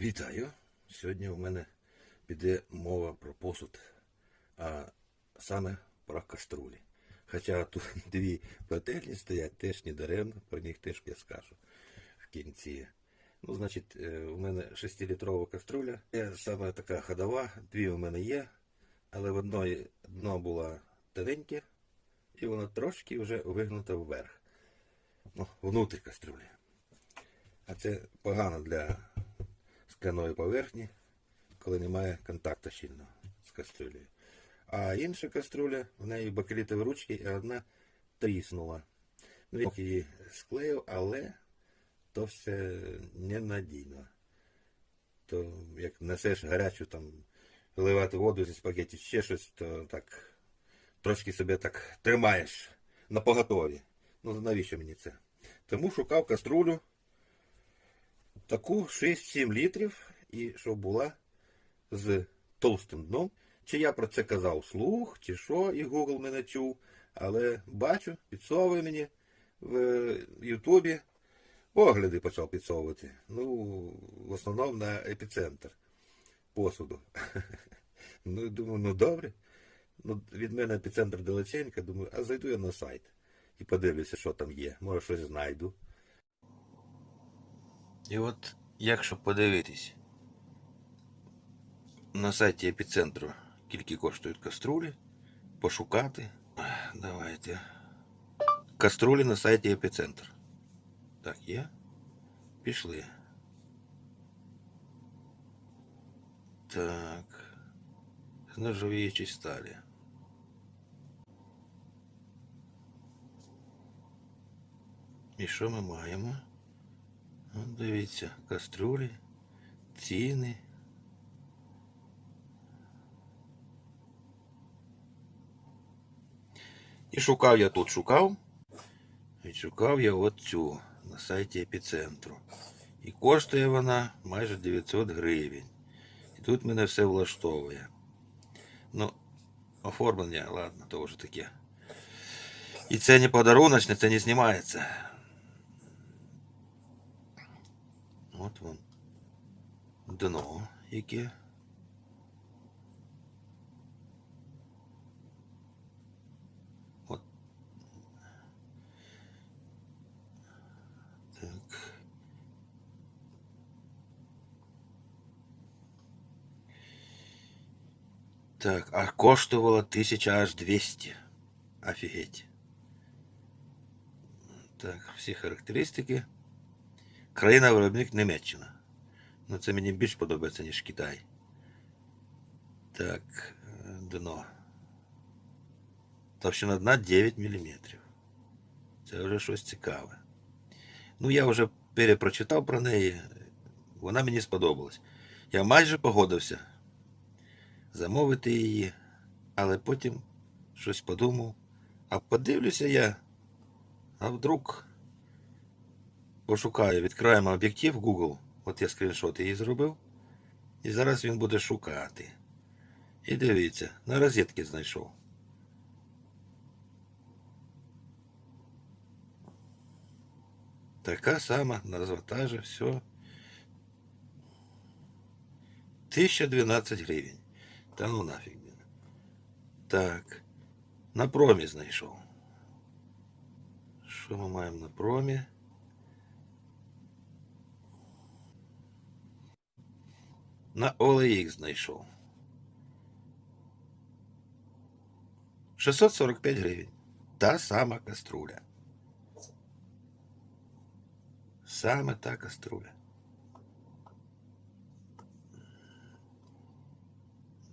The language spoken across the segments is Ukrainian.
Вітаю! Сьогодні у мене піде мова про посуд, а саме про каструлі. Хоча тут дві пательні стоять, теж не даремно, про них теж я скажу в кінці. Ну, значить, е, у мене 6-літрова каструля. Є саме така ходова, дві у мене є, але в одної дно було тоненьке, і воно трошки вже вигнуто вверх. Ну, внутрі каструлі. А це погано для скляної поверхні, коли немає контакту щільного з каструлею. А інша каструля, в неї бакелітові ручки, і одна тріснула. Ну, я її склеїв, але то все ненадійно. То як несеш гарячу там виливати воду зі спагетті, ще щось, то так трошки себе так тримаєш на поготові. Ну навіщо мені це? Тому шукав каструлю таку 6-7 літрів, і щоб була з товстим дном. Чи я про це казав вслух, чи що, і Google мене чув, але бачу, підсовує мені в Ютубі. Огляди почав підсовувати. Ну, в основному на епіцентр посуду. Ну, думаю, ну добре. Ну, від мене епіцентр далеченько, думаю, а зайду я на сайт і подивлюся, що там є. Може, щось знайду. І от, якщо подивитись на сайті епіцентру, скільки коштують каструлі, пошукати. Давайте. Каструлі на сайті епіцентр. Так, є. Пішли. Так. З нержавіючої сталі. І що ми маємо? Ну, дивіться, каструлі, ціни. І шукав я тут, шукав. І шукав я от цю на сайті епіцентру. І коштує вона майже 900 гривень. І тут мене все влаштовує. Ну, оформлення, ладно, то вже таке. І це не подаруночне, це не знімається. От вам дно яке. От. Так. Так, а коштувало 1000 аж 200. Офігеть. Так, всі характеристики. Країна виробник Німеччина. Ну це мені більш подобається, ніж Китай. Так, дно. Товщина дна 9 мм. Це вже щось цікаве. Ну, я вже перепрочитав про неї. Вона мені сподобалась. Я майже погодився замовити її, але потім щось подумав. А подивлюся я, а вдруг пошукаю, відкриємо об'єктив Google. От я скріншот її зробив. І зараз він буде шукати. І дивіться, на розетки знайшов. Така сама назва та же, все. 1012 гривень. Та ну нафіг. Так. На промі знайшов. Що ми маємо на промі? На OLX знайшов. 645 гривень. Та сама каструля. Саме та каструля.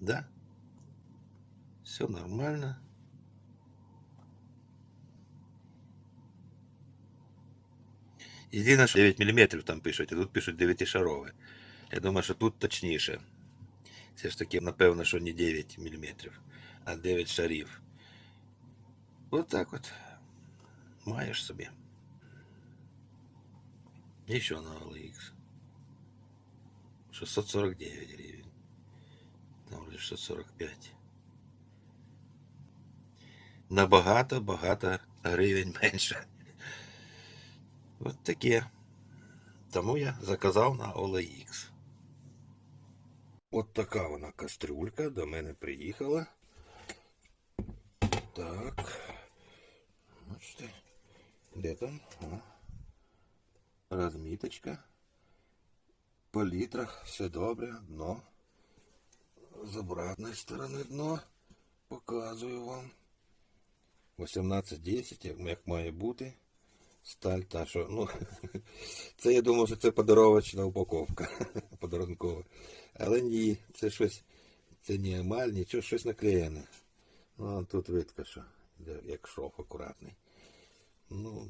Да? Все нормально. Єдине, що 9 мм там пишуть, а тут пишуть 9 шарове. Я думаю, що тут точніше. Все ж таки, напевно, що не 9 мм, а 9 шарів. От так от. Маєш собі. І що на OLX? 649 гривень. Там вроде 645. Набагато багато гривень менше. От таке. Тому я заказав на OLX. От така вона кастрюлька до мене приїхала. Так. Бачите, де там? А. Розміточка. По літрах все добре, дно. З обратної сторони дно. Показую вам. 18-10, як, як має бути. Сталь та що. Ну, це я думав, що це подаровочна упаковка. Подарункова. Але ні, це щось. Це не емаль, нічого, щось наклеєне. Ну, тут видко, що як шов акуратний. Ну,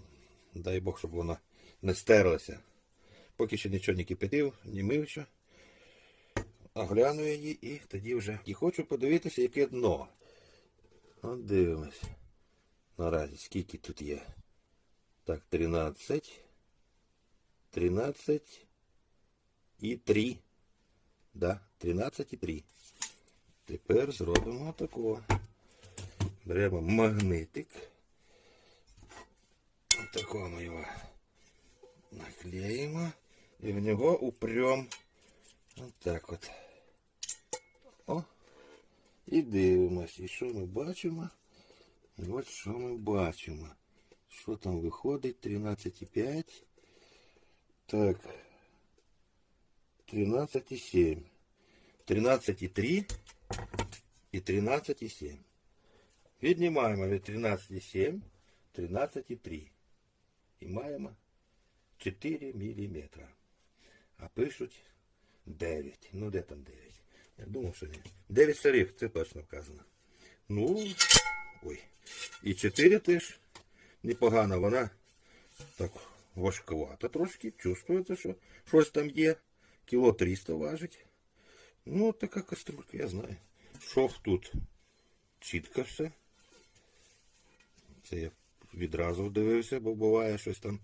дай Бог, щоб вона не стерлася. Поки що нічого не кипятив, не мив ще. Огляну її і тоді вже. І хочу подивитися, яке дно. От дивимось. Наразі скільки тут є. Так, 13. 13 і 3. Да, 13 і 3. Тепер зробимо такого. Беремо магнитик. Такого ми його наклеїмо. І в нього упрем. От от. О. І дивимось. І що ми бачимо? І от що ми бачимо. Що там виходить? 13,5. Так. 13,7. 13,3 і 13,7. Віднімаємо від 13,7, 13,3. І маємо 4 мм. А пишуть 9. Ну де там 9? Я думав, що ні. 9 шарів, це точно вказано. Ну, ой. І 4 теж непогано. Вона так важковата трошки. Чувствується, що щось там є. Кіло 300 важить. Ну, така каструлька, я знаю. Шов тут чітко все. Це я відразу дивився, бо буває щось там.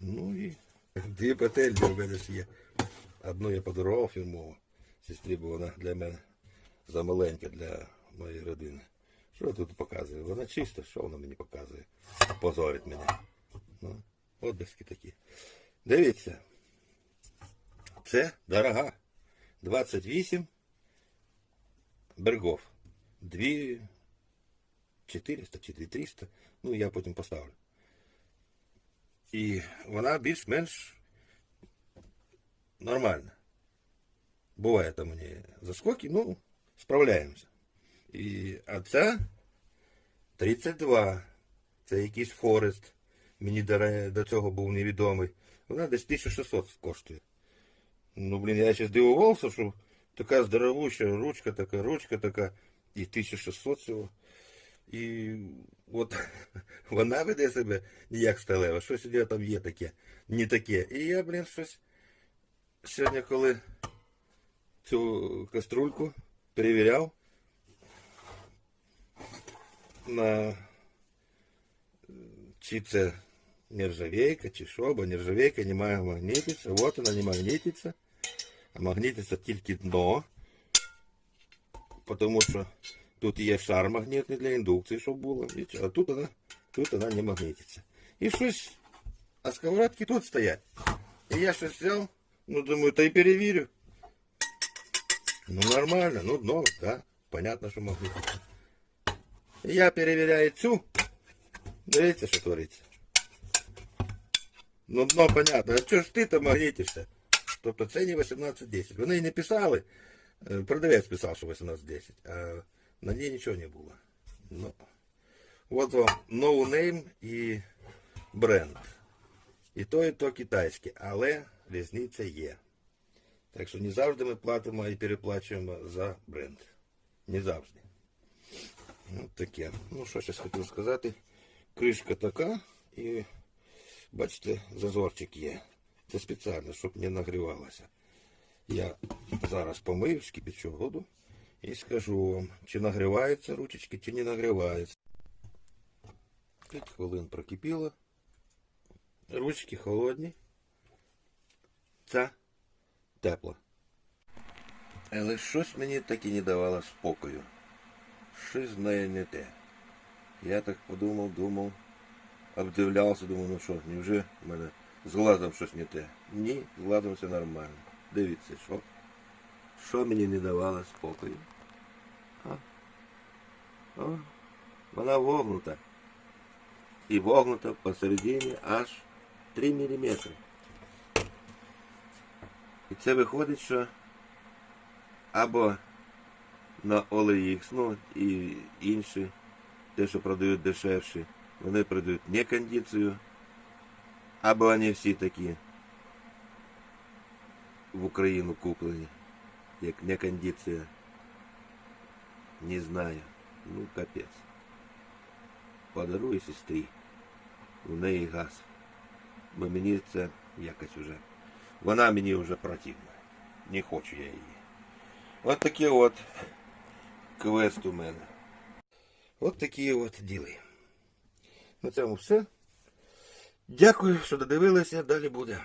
Ну і дві петельні у мене ж є. Одну я подарував фірмово. Сестрі, бо вона для мене замаленька для моєї родини. Що тут показує? Вона чиста, що вона мені показує? Позорить мене. Ну, отблески такі. Дивіться. Це дорога. 28 бергов. 2 400 чи 2300. Ну, я потім поставлю. І вона більш-менш нормальна. Буває там у заскоки, ну, справляємося. І, а ця 32. Це якийсь Форест. Мені до, цього був невідомий. Вона десь 1600 коштує. Ну, блін, я ще здивувався, що така здоровуща ручка, така ручка така, і 1600 всього. І от вона веде себе ніяк сталево. Щось у нього там є таке, не таке. І я, блін, щось сьогодні, коли цю каструльку перевіряв на чи це нержавейка, чи що, бо нержавейка не має магнітитися. От вона не магнітиться. А магнітиться тільки дно. Тому що тут є шар магнітний для індукції, щоб було. І А тут вона, тут вона не магнітиться. І щось. А сковородки тут стоять. І я щось взяв, ну думаю, та й перевірю. Ну нормально, ну дно, да. Понятно, що магнітиться. Я перевіряю цю. Дивіться, що твориться. Ну дно понятно. А чого ж ти там магнітишся? Тобто це не 1810. Вони не писали. Е, Продавець писав, що 1810, а на ній нічого не було. Ну, от вам no name і бренд. І то, і то китайське, але різниця є. Так що не завжди ми платимо і переплачуємо за бренд. Не завжди. От таке. Ну, що зараз хотів сказати. Кришка така і бачите, зазорчик є. Це спеціально, щоб не нагрівалося. Я зараз помию, скипячу воду і скажу вам, чи нагріваються ручечки, чи не нагріваються. 5 хвилин прокипіло. Ручки холодні. Ця тепла. Але щось мені так і не давало спокою. Щось з нею не те. Я так подумав, думав, обдивлявся, думав, ну що, невже в мене з глазом щось не те? Ні, з глазом все нормально. Дивіться, що. що мені не давало спокою? А? О, вона вогнута. І вогнута посередині аж 3 мм. І це виходить, що або на OLX, ну і інші, те, що продають дешевші, вони продають не кондицію, або вони всі такі в Україну куплені, як не кондиція. Не знаю. Ну, капець. Подарую сестрі. У неї газ. Бо мені це якось уже. Вона мені вже противна. Не хочу я її. От такі от квест у мене. От такі от діли. На цьому все. Дякую, що додивилися. Далі буде.